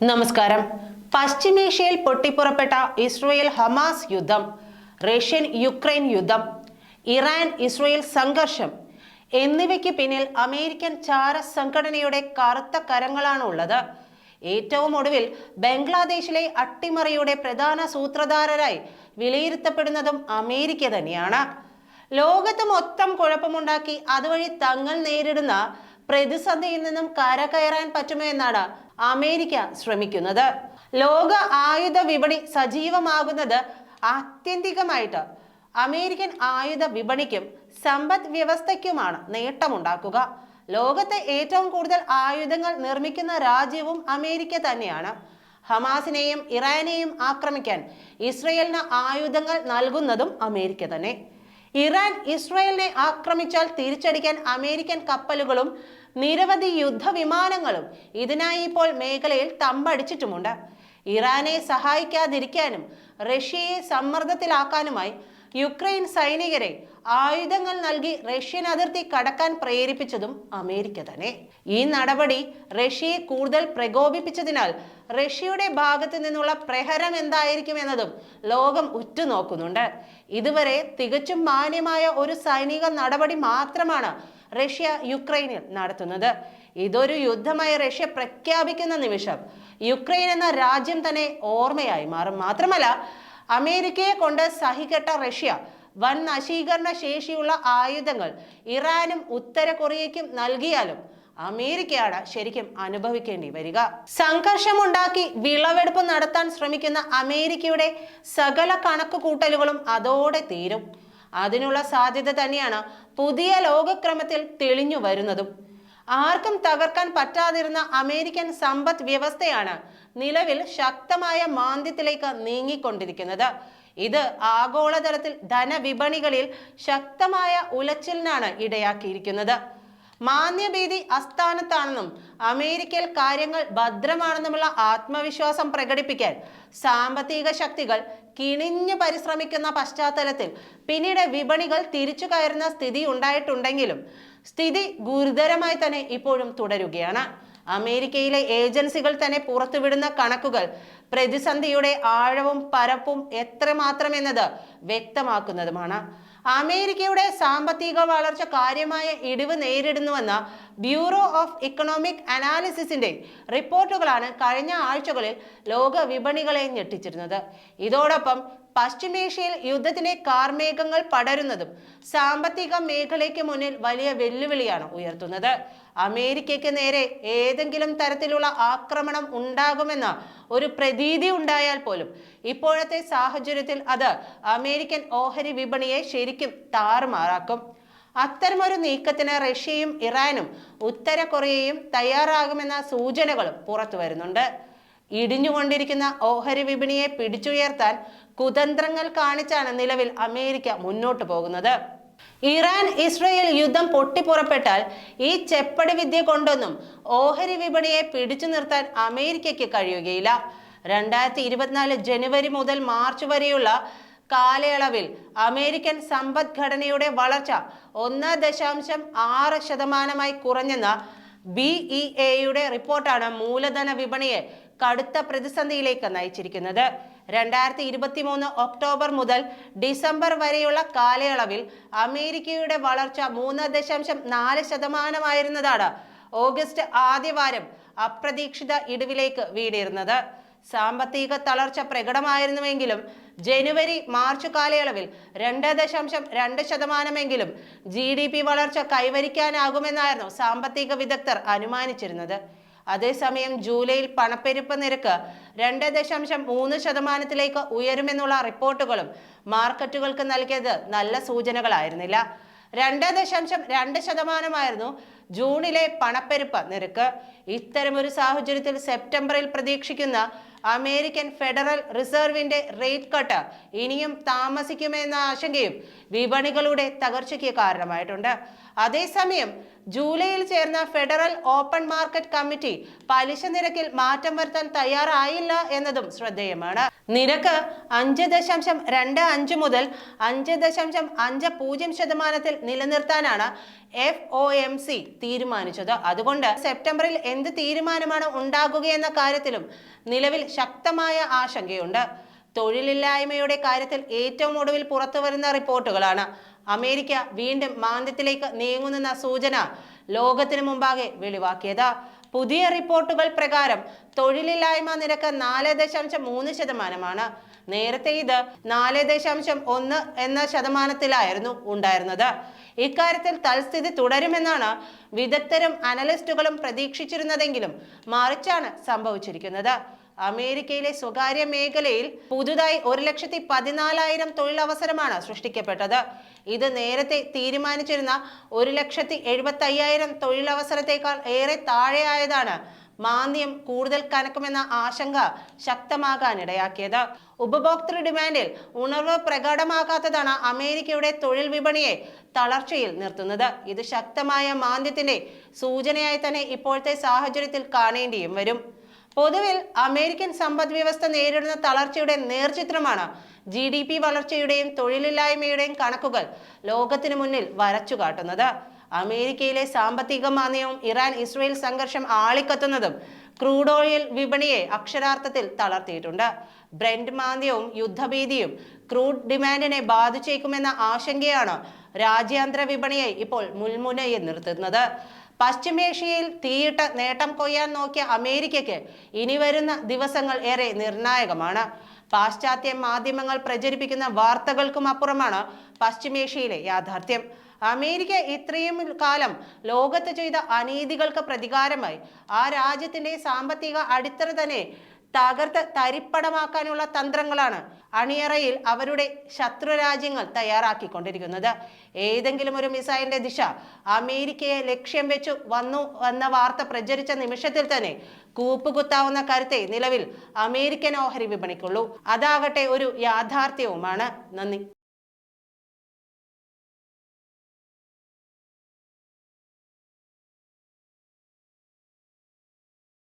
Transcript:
നമസ്കാരം. പശ്ചിമേഷ്യയിൽ പൊട്ടിപ്പുറപ്പെട്ട ഇസ്രയേൽ ഹമാസ് യുദ്ധം റഷ്യൻ യുക്രൈൻ യുദ്ധം ഇറാൻ ഇസ്രയേൽ സംഘർഷം എന്നിവയ്ക്ക് പിന്നിൽ അമേരിക്കൻ ചാര സംഘടനയുടെ കറുത്ത കരങ്ങളാണ് ഉള്ളത് ഏറ്റവും ഒടുവിൽ ബംഗ്ലാദേശിലെ അട്ടിമറിയുടെ പ്രധാന സൂത്രധാരരായി വിലയിരുത്തപ്പെടുന്നതും അമേരിക്ക തന്നെയാണ്. ലോകത്ത് മൊത്തം കുഴപ്പമുണ്ടാക്കി അതുവഴി തങ്ങൾ നേരിടുന്ന പ്രതിസന്ധിയിൽ നിന്നും കരകയറാൻ പറ്റുമോ എന്നാണ് അമേരിക്ക ശ്രമിക്കുന്നത്. ലോക ആയുധ വിപണി സജീവമാകുന്നത് ആത്യന്തികമായിട്ട് അമേരിക്കൻ ആയുധ വിപണിക്കും സമ്പദ് വ്യവസ്ഥയ്ക്കുമാണ് നേട്ടമുണ്ടാക്കുക. ലോകത്തെ ഏറ്റവും കൂടുതൽ ആയുധങ്ങൾ നിർമ്മിക്കുന്ന രാജ്യവും അമേരിക്ക തന്നെയാണ്. ഹമാസിനെയും ഇറാനെയും ആക്രമിക്കാൻ ഇസ്രയേലിന് ആയുധങ്ങൾ നൽകുന്നതും അമേരിക്ക തന്നെ. ഇറാൻ ഇസ്രയേലിനെ ആക്രമിച്ചാൽ തിരിച്ചടിക്കാൻ അമേരിക്കൻ കപ്പലുകളും നിരവധി യുദ്ധവിമാനങ്ങളും ഇതിനായി ഇപ്പോൾ മേഖലയിൽ തമ്പടിച്ചിട്ടുമുണ്ട്. ഇറാനെ സഹായിക്കാതിരിക്കാനും റഷ്യയെ സമ്മർദ്ദത്തിലാക്കാനുമായി യുക്രൈൻ സൈനികരെ ആയുധങ്ങൾ നൽകി റഷ്യൻ അതിർത്തി കടക്കാൻ പ്രേരിപ്പിച്ചതും അമേരിക്ക തന്നെ. ഈ നടപടി റഷ്യയെ കൂടുതൽ പ്രകോപിപ്പിച്ചതിനാൽ റഷ്യയുടെ ഭാഗത്തു നിന്നുള്ള പ്രഹരം എന്തായിരിക്കും എന്നതും ലോകം ഉറ്റുനോക്കുന്നുണ്ട്. ഇതുവരെ തികച്ചും മാന്യമായ ഒരു സൈനിക നടപടി മാത്രമാണ് റഷ്യ യുക്രൈനിൽ നടത്തുന്നത്. ഇതൊരു യുദ്ധമായി റഷ്യ പ്രഖ്യാപിക്കുന്ന നിമിഷം യുക്രൈൻ എന്ന രാജ്യം തന്നെ ഓർമ്മയായി മാറും. മാത്രമല്ല അമേരിക്കയെ കൊണ്ട് സഹികെട്ട റഷ്യ വൻ നശീകരണ ശേഷിയുള്ള ആയുധങ്ങൾ ഇറാനും ഉത്തര കൊറിയയ്ക്കും നൽകിയാലും അമേരിക്കയാണ് ശരിക്കും അനുഭവിക്കേണ്ടി വരിക. സംഘർഷമുണ്ടാക്കി വിളവെടുപ്പ് നടത്താൻ ശ്രമിക്കുന്ന അമേരിക്കയുടെ സകല കണക്ക് കൂട്ടലുകളും അതോടെ തീരും. അതിനുള്ള സാധ്യത തന്നെയാണ് പുതിയ ലോകക്രമത്തിൽ തെളിഞ്ഞു വരുന്നതും. ആർക്കും തകർക്കാൻ പറ്റാതിരുന്ന അമേരിക്കൻ സമ്പദ് വ്യവസ്ഥയാണ് നിലവിൽ ശക്തമായ മാന്ദ്യത്തിലേക്ക് നീങ്ങിക്കൊണ്ടിരിക്കുന്നത്. ഇത് ആഗോളതലത്തിൽ ധനവിപണികളിൽ ശക്തമായ ഉലച്ചിലിനാണ് ഇടയാക്കിയിരിക്കുന്നത്. മാന്യഭീതി അസ്ഥാനത്താണെന്നും അമേരിക്കയിൽ കാര്യങ്ങൾ ഭദ്രമാണെന്നുമുള്ള ആത്മവിശ്വാസം പ്രകടിപ്പിക്കാൻ സാമ്പത്തിക ശക്തികൾ കിണിഞ്ഞു പരിശ്രമിക്കുന്ന പശ്ചാത്തലത്തിൽ പിന്നീട് വിപണികൾ തിരിച്ചു കയറുന്ന സ്ഥിതി ഉണ്ടായിട്ടുണ്ടെങ്കിലും സ്ഥിതി ഗുരുതരമായി തന്നെ ഇപ്പോഴും തുടരുകയാണ്. അമേരിക്കയിലെ ഏജൻസികൾ തന്നെ പുറത്തുവിടുന്ന കണക്കുകൾ പ്രതിസന്ധിയുടെ ആഴവും പരപ്പും എത്രമാത്രം എന്നത് വ്യക്തമാക്കുന്നതുമാണ്. അമേരിക്കയുടെ സാമ്പത്തിക വളർച്ച കാര്യമായ ഇടിവ് നേരിടുന്നുവെന്ന ബ്യൂറോ ഓഫ് ഇക്കണോമിക് അനാലിസിസിന്റെ റിപ്പോർട്ടുകളാണ് കഴിഞ്ഞ ആഴ്ചകളിൽ ലോക വിപണികളെ ഞെട്ടിച്ചിരുന്നത്. ഇതോടൊപ്പം പശ്ചിമേഷ്യയിൽ യുദ്ധത്തിലെ കാർമേഘങ്ങൾ പടരുന്നതും സാമ്പത്തിക മേഖലയ്ക്ക് മുന്നിൽ വലിയ വെല്ലുവിളിയാണ് ഉയർത്തുന്നത്. അമേരിക്കയ്ക്ക് നേരെ ഏതെങ്കിലും തരത്തിലുള്ള ആക്രമണം ഉണ്ടാകുമെന്ന ഒരു പ്രതീതി ഉണ്ടായാൽ പോലും ഇപ്പോഴത്തെ സാഹചര്യത്തിൽ അത് അമേരിക്കൻ ഓഹരി വിപണിയെ ശരിക്കും താറുമാറാക്കും. അത്തരമൊരു നീക്കത്തിന് റഷ്യയും ഇറാനും ഉത്തര കൊറിയയും തയ്യാറാകുമെന്ന സൂചനകളും പുറത്തു വരുന്നുണ്ട്. ഇടിഞ്ഞുകൊണ്ടിരിക്കുന്ന ഓഹരി വിപണിയെ പിടിച്ചുയർത്താൻ കുതന്ത്രങ്ങൾ കാണിച്ചാണ് നിലവിൽ അമേരിക്ക മുന്നോട്ട് പോകുന്നത്. ഇറാൻ ഇസ്രയേൽ യുദ്ധം പൊട്ടിപ്പുറപ്പെട്ടാൽ ഈ ചെപ്പടി വിദ്യ കൊണ്ടൊന്നും ഓഹരി വിപണിയെ പിടിച്ചു നിർത്താൻ അമേരിക്കയ്ക്ക് കഴിയുകയില്ല. രണ്ടായിരത്തി ഇരുപത്തിനാല് ജനുവരി മുതൽ മാർച്ച് വരെയുള്ള കാലയളവിൽ അമേരിക്കൻ സമ്പദ്ഘടനയുടെ വളർച്ച ഒന്ന് ദശാംശം ആറ് ശതമാനമായി കുറഞ്ഞെന്ന ബി ഇ എയുടെ റിപ്പോർട്ടാണ് മൂലധന വിപണിയെ കടുത്ത പ്രതിസന്ധിയിലേക്ക് നയിച്ചിരിക്കുന്നത്. രണ്ടായിരത്തി ഇരുപത്തി മൂന്ന് ഒക്ടോബർ മുതൽ ഡിസംബർ വരെയുള്ള കാലയളവിൽ അമേരിക്കയുടെ വളർച്ച മൂന്ന് ദശാംശം നാല് ശതമാനമായിരുന്നതാണ് ഓഗസ്റ്റ് ആദ്യവാരം അപ്രതീക്ഷിത ഇടിവിലേക്ക് വീണിരുന്നത്. സാമ്പത്തിക തളർച്ച പ്രകടമായിരുന്നുവെങ്കിലും ജനുവരി മാർച്ച് കാലയളവിൽ രണ്ട് ദശാംശം രണ്ട് ശതമാനമെങ്കിലും ജി ഡി പി വളർച്ച കൈവരിക്കാനാകുമെന്നായിരുന്നു സാമ്പത്തിക വിദഗ്ധർ അനുമാനിച്ചിരുന്നത്. അതേസമയം ജൂലൈയിൽ പണപ്പെരുപ്പ് നിരക്ക് രണ്ട് ദശാംശം മൂന്ന് ശതമാനത്തിലേക്ക് ഉയരുമെന്നുള്ള റിപ്പോർട്ടുകളും മാർക്കറ്റുകൾക്ക് നൽകിയത് നല്ല സൂചനകളായിരുന്നില്ല. രണ്ട് ദശാംശം രണ്ട് ശതമാനമായിരുന്നു ജൂണിലെ പണപ്പെരുപ്പ നിരക്ക്. ഇത്തരമൊരു സാഹചര്യത്തിൽ സെപ്റ്റംബറിൽ പ്രതീക്ഷിക്കുന്ന അമേരിക്കൻ ഫെഡറൽ റിസർവിന്റെ റേറ്റ് കട്ട് ഇനിയും താമസിക്കുമെന്ന ആശങ്കയും വിപണികളുടെ തകർച്ചയ്ക്ക് കാരണമായിട്ടുണ്ട്. അതേസമയം ജൂലൈയിൽ ചേർന്ന ഫെഡറൽ ഓപ്പൺ മാർക്കറ്റ് കമ്മിറ്റി പലിശ നിരക്കിൽ മാറ്റം വരുത്താൻ തയ്യാറായില്ല എന്നതും ശ്രദ്ധേയമാണ്. നിരക്ക് അഞ്ച് ദശാംശം രണ്ട് അഞ്ച് മുതൽ അഞ്ച് ദശാംശം അഞ്ച് പൂജ്യം ശതമാനത്തിൽ നിലനിർത്താനാണ് എഫ് ഒ എം സി തീരുമാനിച്ചത്. അതുകൊണ്ട് സെപ്റ്റംബറിൽ എന്ത് തീരുമാനമാണ് ഉണ്ടാകുകയെന്ന കാര്യത്തിലും നിലവിൽ ശക്തമായ ആശങ്കയുണ്ട്. തൊഴിലില്ലായ്മയുടെ കാര്യത്തിൽ ഏറ്റവും ഒടുവിൽ പുറത്തുവരുന്ന റിപ്പോർട്ടുകളാണ്. അമേരിക്ക വീണ്ടും മാന്ദ്യത്തിലേക്ക് നീങ്ങുന്ന സൂചന ലോകത്തിനു മുമ്പാകെ വെളിവാക്കിയത്. പുതിയ റിപ്പോർട്ടുകൾ പ്രകാരം തൊഴിലില്ലായ്മ നിരക്ക് നാല് ദശാംശം മൂന്ന് ശതമാനമാണ്. നേരത്തെ ഇത് നാല് ദശാംശം ഒന്ന് എന്ന ശതമാനത്തിലായിരുന്നു ഉണ്ടായിരുന്നത്. ഇക്കാര്യത്തിൽ തൽസ്ഥിതി തുടരുമെന്നാണ് വിദഗ്ധരും അനലിസ്റ്റുകളും പ്രതീക്ഷിച്ചിരുന്നതെങ്കിലും മറിച്ചാണ് സംഭവിച്ചിരിക്കുന്നത്. അമേരിക്കയിലെ സ്വകാര്യ മേഖലയിൽ പുതുതായി ഒരു ലക്ഷത്തി പതിനാലായിരം തൊഴിലവസരമാണ് സൃഷ്ടിക്കപ്പെട്ടത്. ഇത് നേരത്തെ തീരുമാനിച്ചിരുന്ന ഒരു ലക്ഷത്തി എഴുപത്തി അയ്യായിരം തൊഴിലവസരത്തേക്കാൾ ഏറെ താഴെയായതാണ് മാന്ദ്യം കൂടുതൽ കനക്കുമെന്ന ആശങ്ക ശക്തമാകാനിടയാക്കിയത്. ഉപഭോക്തൃ ഡിമാൻഡിൽ ഉണർവ് പ്രകടമാകാത്തതാണ് അമേരിക്കയുടെ തൊഴിൽ വിപണിയെ തളർച്ചയിൽ നിർത്തുന്നത്. ഇത് ശക്തമായ മാന്ദ്യത്തിന്റെ സൂചനയായി തന്നെ ഇപ്പോഴത്തെ സാഹചര്യത്തിൽ കാണേണ്ടിയും വരും. പൊതുവിൽ അമേരിക്കൻ സമ്പദ് വ്യവസ്ഥ നേരിടുന്ന തളർച്ചയുടെ നേർചിത്രമാണ് ജി ഡി പി വളർച്ചയുടെയും തൊഴിലില്ലായ്മയുടെയും കണക്കുകൾ ലോകത്തിനു മുന്നിൽ വരച്ചു കാട്ടുന്നത്. അമേരിക്കയിലെ സാമ്പത്തിക മാന്ദ്യവും ഇറാൻ ഇസ്രയേൽ സംഘർഷം ആളിക്കത്തുന്നതും ക്രൂഡ് ഓയിൽ വിപണിയെ അക്ഷരാർത്ഥത്തിൽ തളർത്തിയിട്ടുണ്ട്. ബ്രെൻഡ് മാന്ദ്യവും യുദ്ധഭീതിയും ക്രൂഡ് ഡിമാൻഡിനെ ബാധിച്ചേക്കുമെന്ന ആശങ്കയാണ് രാജ്യാന്തര വിപണിയെ ഇപ്പോൾ മുൾമുനയിൽ നിർത്തുന്നത്. പശ്ചിമേഷ്യയിൽ തീയിട്ട് നേട്ടം കൊയ്യാൻ നോക്കിയ അമേരിക്കയ്ക്ക് ഇനി വരുന്ന ദിവസങ്ങൾ ഏറെ നിർണായകമാണ്. പാശ്ചാത്യ മാധ്യമങ്ങൾ പ്രചരിപ്പിക്കുന്ന വാർത്തകൾക്കും അപ്പുറമാണ് പശ്ചിമേഷ്യയിലെ യാഥാർത്ഥ്യം. അമേരിക്ക ഇത്രയും കാലം ലോകത്ത് ചെയ്ത അനീതികൾക്ക് പ്രതികാരമായി. ആ രാജ്യത്തിന്റെ സാമ്പത്തിക അടിത്തറ തന്നെ തകർത്ത് തരിപ്പടമാക്കാനുള്ള തന്ത്രങ്ങളാണ് അണിയറയിൽ അവരുടെ ശത്രു രാജ്യങ്ങൾ തയ്യാറാക്കിക്കൊണ്ടിരിക്കുന്നത്. ഏതെങ്കിലും ഒരു മിസൈലിന്റെ ദിശ അമേരിക്കയെ ലക്ഷ്യം വെച്ചു വന്നു എന്ന വാർത്ത പ്രചരിച്ച നിമിഷത്തിൽ തന്നെ കൂപ്പുകുത്താവുന്ന കരുത്തെ നിലവിൽ അമേരിക്കൻ ഓഹരി വിപണിക്കുള്ളൂ. അതാകട്ടെ ഒരു യാഥാർത്ഥ്യവുമാണ്. നന്ദി.